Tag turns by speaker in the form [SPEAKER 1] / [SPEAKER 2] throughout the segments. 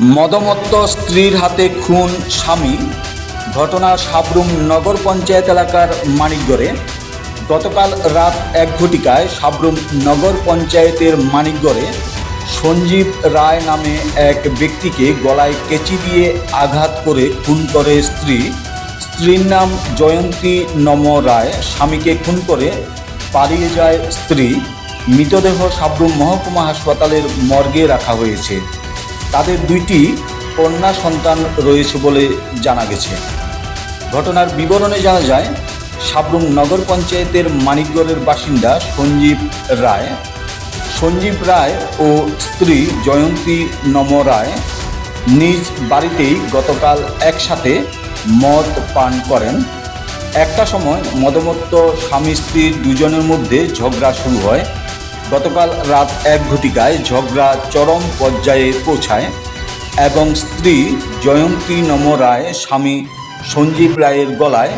[SPEAKER 1] মদমত্ত স্ত্রীর হাতে খুন স্বামী। ঘটনা সাবরুম নগর পঞ্চায়েত এলাকার মানিকগড়ে। গতকাল রাত এক ঘটিকায় সাবরুম নগর পঞ্চায়েতের মানিকগড়ে সঞ্জীব রায় নামে এক ব্যক্তিকে গলায় কেচি দিয়ে আঘাত করে খুন করে স্ত্রী। স্ত্রীর নাম জয়ন্তী নম রায়, স্বামীকে খুন করে পালিয়ে যায় স্ত্রী। মৃতদেহ সাবরুম মহকুমা হাসপাতালের মর্গে রাখা হয়েছে। তাদের দুইটি কন্যা সন্তান রয়েছে বলে জানা গেছে। ঘটনার বিবরণে জানা যায়, সাবরুম নগর পঞ্চায়েতের মানিকগড়ের বাসিন্দা সঞ্জীব রায় সঞ্জীব রায় ও স্ত্রী জয়ন্তী নম রায় নিজ বাড়িতেই গতকাল একসাথে মদ পান করেন। একটা সময় মদমত্ত স্বামী স্ত্রীর দুজনের মধ্যে ঝগড়া শুরু হয়। গতকাল রাত এক ঘটিকায় ঝগড়া চরম পর্যায়ে পৌঁছায় এবং স্ত্রী জয়ন্তী নম রায়, স্বামী সঞ্জীব রায়ের গলায়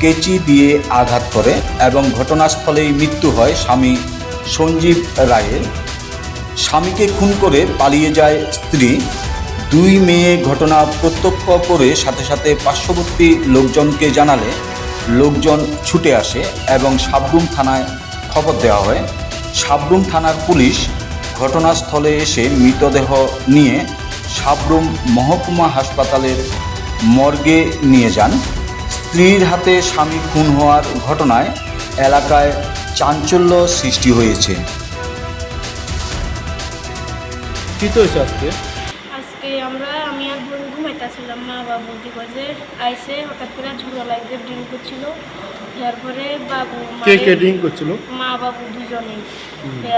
[SPEAKER 1] কেচি দিয়ে আঘাত করে এবং ঘটনাস্থলেই মৃত্যু হয় স্বামী সঞ্জীব রায়ের। স্বামীকে খুন করে পালিয়ে যায় স্ত্রী। দুই মেয়ে ঘটনা প্রত্যক্ষ করে সাথে সাথে পার্শ্ববর্তী লোকজনকে জানালে লোকজন ছুটে আসে এবং সাবরুম থানায় খবর দেওয়া হয়। সাবরুম থানার পুলিশ ঘটনাস্থলে এসে মৃতদেহ নিয়ে সাবরুম মহকুমা হাসপাতালের মর্গে নিয়ে যান। স্ত্রীর হাতে স্বামী খুন হওয়ার ঘটনায় এলাকায় চাঞ্চল্য সৃষ্টি হয়েছে।
[SPEAKER 2] কি তো আজকে?
[SPEAKER 3] আজকে আমরা আমি আর বোন ঘুমাইতেছিলাম মা বাবু দিকে যে আইসে হঠাৎ করে ঝুড়ো লাগছে ড্রিঙ্ক করছিল। এরপরে বাবু
[SPEAKER 2] কে কে ড্রিঙ্ক করছিল?
[SPEAKER 3] মা বাবু দুজনেই।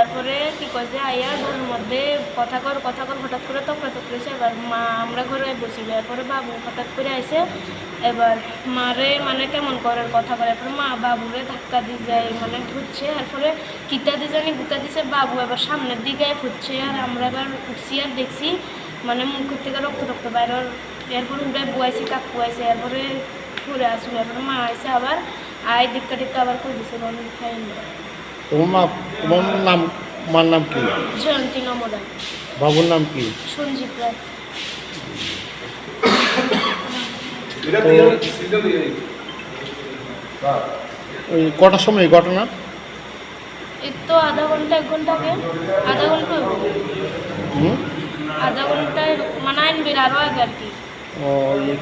[SPEAKER 3] এরপরে কি করছে আইয়া ওর মধ্যে কথা কর কথা কর হঠাৎ করে তকড়া তকড়েছে এবার মা আমরা ঘরে বসিল এরপরে বাবু হঠাৎ করে আইসে এবার মারে মানে কেমন করার কথা বলে এরপরে মা বাবুরে ধাক্কা দিয়ে যায় মানে ঘুরছে এরপরে কিতা দিয়ে জানি গুতা দিছে বাবু এবার সামনের দিকে ফুটছে আর আমরা এবার উঠছি আর দেখছি মানে মুখ থেকে রক্ত রক্ত বাইরের এরপরে উঠে বুয়াইছি কাক বুয়াইছে এরপরে ঘুরে আসলো এরপরে মা আইসে আবার আয় দিক্কা টিক্কা আবার করে দিছে? বন্ধ খাইনি
[SPEAKER 2] তোমার মা তোমার নাম মার নাম কি?
[SPEAKER 3] জয়ন্তী নমদা
[SPEAKER 2] বাবুর নাম কি?
[SPEAKER 3] সঞ্জীব রায়।
[SPEAKER 2] ওই কটার সময় এই ঘটনা?
[SPEAKER 3] এই তো আধা ঘণ্টা এক ঘণ্টা আগে। আধা ঘণ্টা
[SPEAKER 2] হুম?
[SPEAKER 3] আধা ঘণ্টা মানে আনবির আরও আগে আর কি।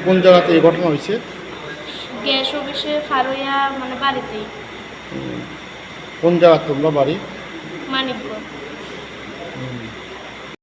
[SPEAKER 2] কোন জায়গাতে এই ঘটনা হয়েছে
[SPEAKER 3] গ্যাস অফিসে ফারুইয়া মানে বাড়িতেই।
[SPEAKER 2] কোন জায়গা তোমরা বাড়ি?
[SPEAKER 3] মানিকগড়